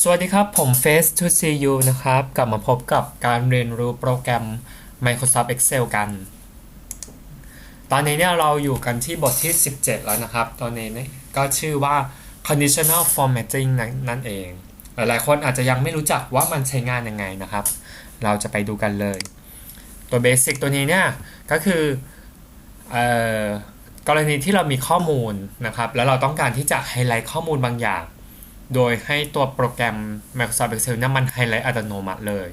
สวัสดีครับผม Face to See You นะครับ กลับมาพบกับการเรียนรู้โปรแกรม Microsoft Excel กัน ตอนนี้เนี่ยเราอยู่กันที่บทที่ 17 แล้วนะครับ ตอนนี้เนี่ยก็ชื่อว่า conditional formatting นั่นนั่นเอง หลายๆคนอาจจะยังไม่รู้จักว่ามันใช้งานยังไงนะครับ เราจะไปดูกันเลย ตัวเบสิกตัวนี้เนี่ยก็คือเอ่อกรณีที่เรามีข้อมูลนะครับ แล้วเราต้องการที่จะไฮไลท์ข้อมูลบางอย่าง โดยให้ตัวโปรแกรม Microsoft Excel นี่ยมันไฮไลท์อัตโนมัติเลย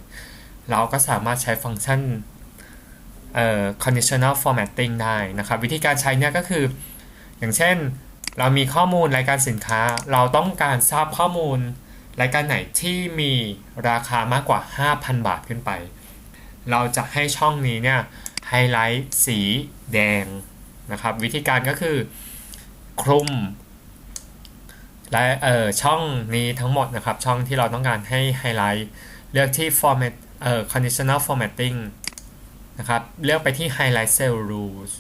เราก็สามารถใช้ฟังก์ชันเอ่อ conditional formatting ได้นะครับ วิธีการใช้เนี่ยก็คือ อย่างเช่นเรามีข้อมูลรายการสินค้า เราต้องการทราบข้อมูล รายการไหนที่มีราคามากกว่า 5,000 บาทขึ้นไป เราจะให้ช่องนี้เนี่ยไฮไลท์สีแดงนะครับ วิธีการก็คือ คลุม และเออช่องนี้ทั้งหมดนะครับ ช่องที่เราต้องการให้ไฮไลท์เลือกที่ format เอ่อ conditional formatting นะครับ เลือกไปที่ highlight cell rules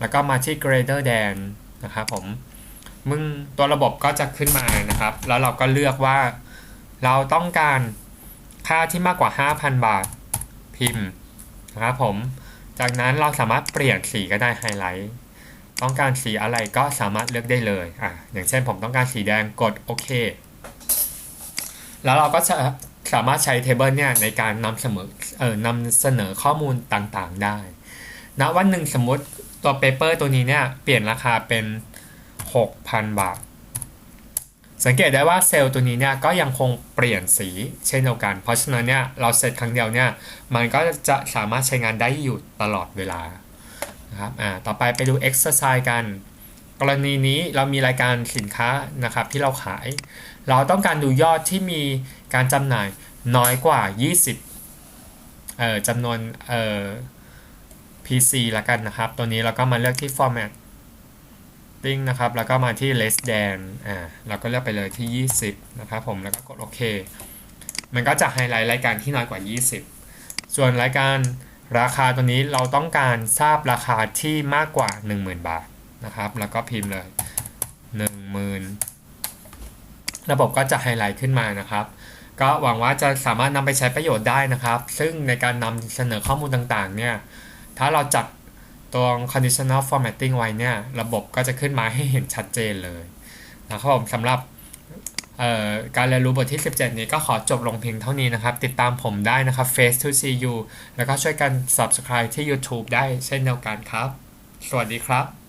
แล้วก็มาที่ greater than นะครับผมมึงตัวระบบก็จะขึ้นมานะครับ แล้วเราก็เลือกว่าเราต้องการค่าที่มากกว่า 5,000 บาทพิมพ์นะครับผม จากนั้นเราสามารถเปลี่ยนสีก็ได้ไฮไลท์ ต้องการสีอะไรก็สามารถเลือกได้เลยอะอย่างเช่นผมต้องการสีแดงกดโอเค แล้วเราก็จะสามารถใช้เทเบิลเนี่ยในการนำเสนอเอ่อนำเสนอข้อมูลต่างๆได้ณวันหนึ่งสมมติตัวเปเปอร์ตัวนี้เนี่ยเปลี่ยนราคาเป็น 6,000 บาท สังเกตได้ว่าเซลล์ตัวนี้เนี่ยก็ยังคงเปลี่ยนสีเช่นเดียวกัน เพราะฉะนั้นเนี่ยเราเซตครั้งเดียวเนี่ยมันก็จะสามารถใช้งานได้อยู่ตลอดเวลา นะครับอ่าต่อไปไปดู exercise กัน กรณีนี้เรามีรายการสินค้านะครับที่เราขาย เราต้องการดูยอดที่มีการจำหน่ายน้อยกว่า 20เอ่อจำนวนเอ่อ PC ละกันนะครับ ตัวนี้เราก็มาเลือกที่ format ติ้งนะครับ แล้วก็มาที่ less than อ่าเราก็เลือกไปเลยที่ 20 นะครับผม แล้วก็กดโอเค มันก็จะไฮไลท์รายการที่น้อยกว่า 20 ส่วนรายการ ราคาตัวนี้เราต้องการทราบราคาที่มากกว่า 10,000 บาทนะครับ แล้วก็พิมพ์เลย 10,000 ระบบก็จะไฮไลท์ขึ้นมานะครับ ก็หวังว่าจะสามารถนำไปใช้ประโยชน์ได้นะครับ ซึ่งในการนำเสนอข้อมูลต่างๆ เนี่ย ถ้าเราจัดตัว conditional formatting ไว้เนี่ย ระบบก็จะขึ้นมาให้เห็นชัดเจนเลยนะครับผมสำหรับ การเรียนรู้บทที่ 17 นี้ก็ขอจบลงเพียงเท่านี้นะครับ ติดตามผมได้นะครับ face to see you แล้วก็ช่วยกัน subscribe ที่ YouTube ได้เช่นเดียวกันครับ สวัสดีครับ